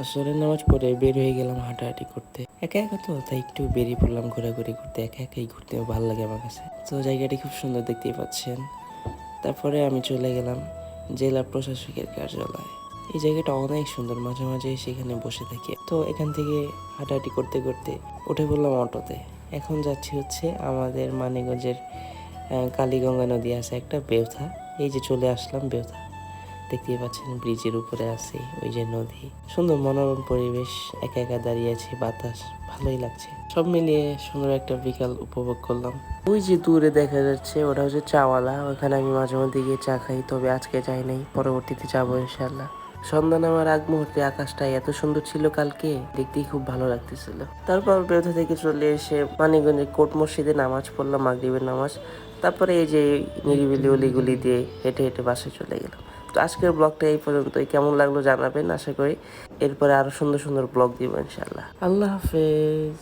আসরের নামাজ পড়ে বের হয়ে গেলাম হাঁটাহাঁটি করতে। একা একা তো, তাই একটু বেরিয়ে পড়লাম ঘোরাঘুরি করতে। একা একাই ঘুরতে ভালো লাগে আমার কাছে। তো জায়গাটি খুব সুন্দর দেখতেই পাচ্ছেন। তারপরে আমি চলে গেলাম জেলা প্রশাসকের কার্যালয়। এই জায়গাটা অনেক সুন্দর, মাঝে মাঝে সেখানে বসে থাকি। তো এখান থেকে হাঁটাহাঁটি করতে করতে উঠে পড়লাম অটোতে। এখন যাচ্ছি হচ্ছে আমাদের মানিগঞ্জের কালীগঙ্গা নদী আছে একটা, বেউথা। এই যে চলে আসলাম বেউথা। দেখতেই পাচ্ছেন ব্রিজের উপরে আছে ওই যে নদী। সুন্দর মনোরম পরিবেশ, একা একা দাঁড়িয়ে আছে, বাতাস, ভালোই লাগছে। সব মিলিয়ে সুন্দর একটা বিকাল উপভোগ করলাম। ওই যে দূরে দেখা যাচ্ছে, ওটা হচ্ছে চাওয়ালা। ওখানে আমি মাঝে মধ্যে গিয়ে চা খাই, তবে আজকে যাই নাই, পরবর্তীতে যাব ইনশাল্লাহ সন্ধ্যা নামার আগ মুহূর্তে আকাশটা এত সুন্দর ছিল কালকে, দেখতেই খুব ভালো লাগতেছিল। তারপর বেথা থেকে চলে এসে মানিগঞ্জে কোট মসজিদে নামাজ পড়লাম, মাগরিবের নামাজ। তারপরে এই যে নিরিবিলি অলিগুলি দিয়ে হেঁটে হেঁটে বাসে চলে গেলাম। তো আজকের ব্লগটা এই পর্যন্তই। কেমন লাগল জানাবেন, আশা করি। এরপরে আরও সুন্দর সুন্দর ব্লগ দিব ইনশাল্লাহ আল্লাহ হাফেজ।